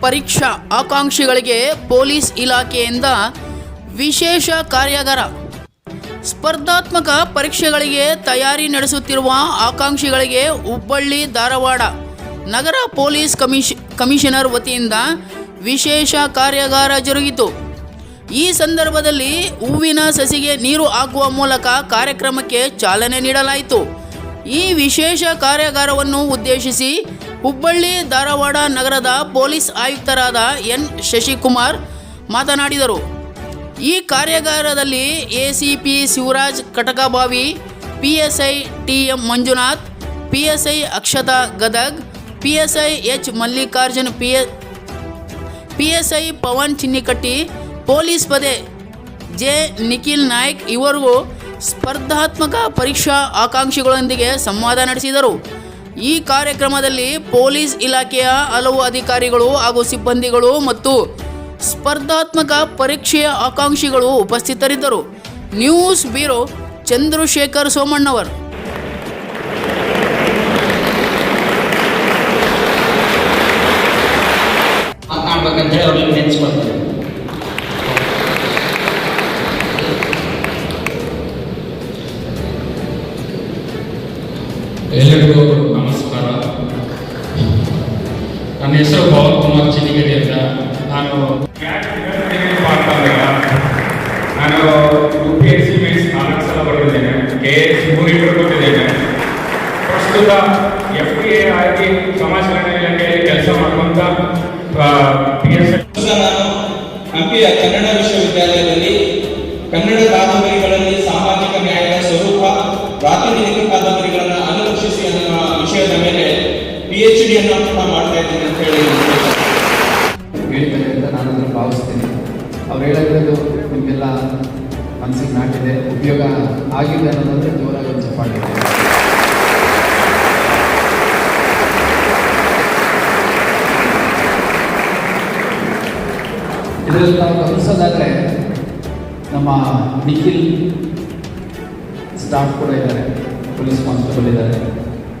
ಪರೀಕ್ಷಾ ಆಕಾಂಕ್ಷಿಗಳಿಗೆ ಪೊಲೀಸ್ ಇಲಾಖೆಯಿಂದ ವಿಶೇಷ ಕಾರ್ಯಾಗಾರ. ಸ್ಪರ್ಧಾತ್ಮಕ ಪರೀಕ್ಷೆಗಳಿಗೆ ತಯಾರಿ ನಡೆಸುತ್ತಿರುವ ಆಕಾಂಕ್ಷಿಗಳಿಗೆ ಹುಬ್ಬಳ್ಳಿ, ಧಾರವಾಡ ನಗರ ಪೊಲೀಸ್ ಕಮಿಷ್, ಕಮಿಷನರ್ ವತಿಯಿಂದ ವಿಶೇಷ ಕಾರ್ಯಾಗಾರ ಜರುಗಿತು. ಈ ಸಂದರ್ಭದಲ್ಲಿ ಹೂವಿನ ಸಸಿಗೆ ನೀರು ಹಾಕುವ ಮೂಲಕ ಕಾರ್ಯಕ್ರಮಕ್ಕೆ ಚಾಲನೆ ನೀಡಲಾಯಿತು. ಈ ವಿಶೇಷ ಕಾರ್ಯಾಗಾರವನ್ನು ಉದ್ದೇಶಿಸಿ ಹುಬ್ಬಳ್ಳಿ ಧಾರವಾಡ ನಗರದ ಪೊಲೀಸ್ ಆಯುಕ್ತರಾದ ಎನ್ ಶಶಿಕುಮಾರ್ ಮಾತನಾಡಿದರು. ಈ ಕಾರ್ಯಾಗಾರದಲ್ಲಿ ACP Shivaraj Katakabavi T M Manjunath P S I Akshata Gadag P S I H Mallikarjun P P S I Pavan Chinnikatti, police ಪದೆ ಜೆ ನಿಖಿಲ್ ನಾಯ್ಕ್ ಇವರು ಸ್ಪರ್ಧಾತ್ಮಕ ಪರೀಕ್ಷಾ ಆಕಾಂಕ್ಷಿಗಳೊಂದಿಗೆ ಸಂವಾದ ನಡೆಸಿದರು. ಈ ಕಾರ್ಯಕ್ರಮದಲ್ಲಿ ಪೊಲೀಸ್ ಇಲಾಖೆಯ ಹಲವು ಅಧಿಕಾರಿಗಳು ಹಾಗೂ ಸಿಬ್ಬಂದಿಗಳು ಮತ್ತು ಸ್ಪರ್ಧಾತ್ಮಕ ಪರೀಕ್ಷೆಯ ಆಕಾಂಕ್ಷಿಗಳು ಉಪಸ್ಥಿತರಿದ್ದರು. News bureau Chandrashekhar Somannavar. ಹೇಳಿ ನನ್ನ ಹೆಸರು ಪವನ್ ಕುಮಾರ್ ಚಿನ್ನಿಗೇರಿ ಅಂತ ನಾನು ನಾನು U P S C means ನಾಲ್ಕು ಸಲ ಬರೆದಿದ್ದೇನೆ ಕೆ ಎಸ್ ಮೂರು ಇಂಟರ್ ಕೊಟ್ಟಿದ್ದೇನೆ ಪ್ರಸ್ತುತ ಎಫ್ ಡಿ ಎ ಆಗಿ ಸಮಾಜ ಕಲ್ಯಾಣ ಇಲಾಖೆಯಲ್ಲಿ ಕೆಲಸ ಮಾಡುವಂತ ಪಿ ಎಸ್ ನಾನು ಹಂಪಿಯ ಕನ್ನಡ ವಿಶ್ವವಿದ್ಯಾಲಯದಲ್ಲಿ ಕನ್ನಡ ಕಾದಂಬರಿಗಳಲ್ಲಿ ಸಾಮಾಜಿಕ ನ್ಯಾಯದ ಸ್ವರೂಪ ಪ್ರಾತಿನಿಧಿಕ ಕಾದಂಬರಿಗಳನ್ನು ಅನುರಕ್ಷಿಸಿ ಅನ್ನುವ ವಿಷಯದ ಮೇಲೆ ಎಚ್ ಡಿ ಅನ್ನು ಕೂಡ ಮಾಡ್ತಾ ಇದ್ದೀನಿ ಅಂತ ಹೇಳಿ ಹೇಳ್ತಾರೆ ಅಂತ ನಾನು ಅದನ್ನು ಭಾವಿಸ್ತೀನಿ. ಅವ್ರು ಹೇಳಿರೋದು ನಿಮಗೆಲ್ಲ ಮನಸ್ಸಿಗೆ ನಾಟಿದೆ. ಉಪಯೋಗ ಆಗಿದೆ ಅನ್ನೋದಂದ್ರೆ ಜೋರಾಗಿ ಒಂದು ಚಪ್ಪಾಳೆ ಇದರಲ್ಲಿ ನಾವು ಗಮನಿಸೋದಾದ್ರೆ ನಮ್ಮ ನಿಖಿಲ್ ಸ್ಟಾಫ್ ಕೂಡ ಇದ್ದಾರೆ. ಪೊಲೀಸ್ ಕಾನ್ಸ್ಟೇಬಲ್ ಇದ್ದಾರೆ.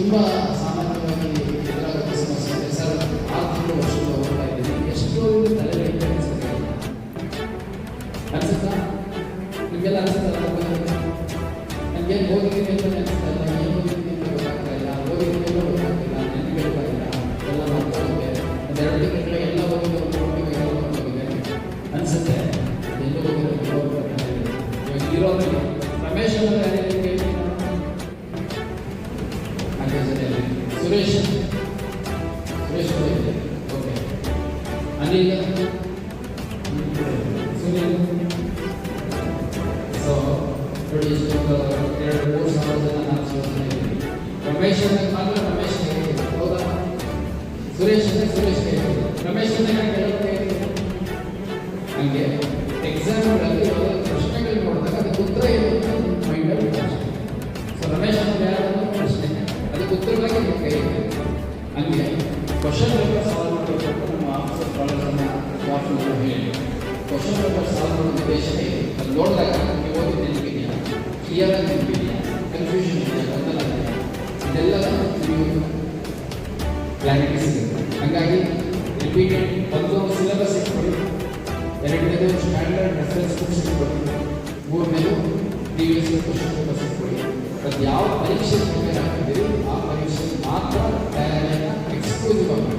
ತುಂಬ ಸಾಮಾನ್ಯವಾಗಿ ಎದುರಾಗುತ್ತೆ ಸಮಸ್ಯೆ ಇದೆ ಸರ್ ಆರು ತಿಂಗಳು ಹೋಗ್ತಾ ಇದ್ದೀನಿ ಎಷ್ಟೋ ತಲೆಗೆ ಅನಿಸುತ್ತಾ. ಅನ್ಸುತ್ತಾ? ನಿಮಗೆಲ್ಲ ಅನ್ಸುತ್ತಲ್ಲ ನನಗೆ ಹೋಗಿದ್ದೀನಿ ಅಂತ ಅನಿಸ್ತಾ ಇಲ್ಲ? ಏನು ಹೋಗಿದ್ದೀನಿ ಅಂತ ಗೊತ್ತಾಗ್ತಾ ಇಲ್ಲ. ಹೋಗಿದ್ದೀನಿ ಅಂತ ಗೊತ್ತಾಗ್ತಿಲ್ಲ. ನನಗೆ ಇಲ್ಲ. ಎಲ್ಲ ಮಾಡ್ಕೊಳ್ಳೋಕೆ ಒಂದೆರಡು ತಿಂಗಳು ಎಲ್ಲ ಹೋಗಿದ್ದು ಹೋಗಿದ್ದು ಎಲ್ಲ ಹೋಗಿದೆ ಅನ್ಸುತ್ತೆ. ಎಲ್ಲೂ ಇವಾಗ ಇರೋದ್ರಲ್ಲಿ. ರಮೇಶ್ ಅವರ ಸುರೇಶ್. ಸುರೇಶ್ ಓಕೆ. ಅನಿಲ್. ಸುನಿಲ್. ಸೊ ನೋಡಿ ಎರಡು, ಮೂರು ಸಾವಿರ ಜನ ನಾನು ಸಾವಿರ ರಮೇಶ್ ಮಾತ್ರ ರಮೇಶ್ ಹೌದಾ? ಸುರೇಶ್ ಅಂದ್ರೆ ಸುರೇಶ್ ರಮೇಶ್ ಅಂದ್ರೆ ನಾನು ಹೇಳಿದ್ರು ಹಂಗೆ ಎಕ್ಸಾಮ್ಗಳಲ್ಲಿ ಪ್ರಶ್ನೆಗಳು ನೋಡಿದಾಗ ಉತ್ತರ ಏನು ಮೈಂಡಲ್ಲಿ ಹಂಗೆ ಕ್ವಶನ್ ಪೇಪರ್ ಸಾಲ್ವ್ ಮಾಡಬೇಕು ಅಂತ ನಮ್ಮ ಆಫೀಸರ್ ಕಾಲೇಜನ್ನ ವಾಟ್ಸಲ್ಲಿ ಹೇಳಿ ಕ್ವಶನ್ ಪೇಪರ್ ಸಾಲ್ವ್ ಮಾಡೋ ಉದ್ದೇಶನೇ ಇದೆ. ಅದು ನೋಡಿದಾಗ ನೀವು ಓದಿ ನೆನಪಿದೆಯಾ ಕ್ಲಿಯರ್ ಆಗಿ ನೆನಪಿದೆಯಾ ಕನ್ಫ್ಯೂಷನ್ ಇದೆಯಾ ಗೊಂದಲ ಇದೆಯಾ ಇದೆಲ್ಲ ನೀವು ಕ್ಲಾರಿಟಿ ಸಿಗುತ್ತೆ ಹಾಗಾಗಿ ರಿಪೀಟೆಡ್ ಒಂದು ಸಿಲೆಬಸ್ ಇಟ್ಕೊಳ್ಳಿ ಎರಡನೇದು ಸ್ಟ್ಯಾಂಡರ್ಡ್ ರೆಫರೆನ್ಸ್ ಬುಕ್ಸ್ ಇಟ್ಕೊಳ್ಳಿ ಮೂರನೇದು ಪ್ರೀವಿಯಸ್ ಕ್ವಶನ್ ಪೇಪರ್ಸ್ ಇಟ್ಕೊಳ್ಳಿ ಅದು ಯಾವ ಪರೀಕ್ಷೆ ಪ್ರಿಪೇರ್ Dios te.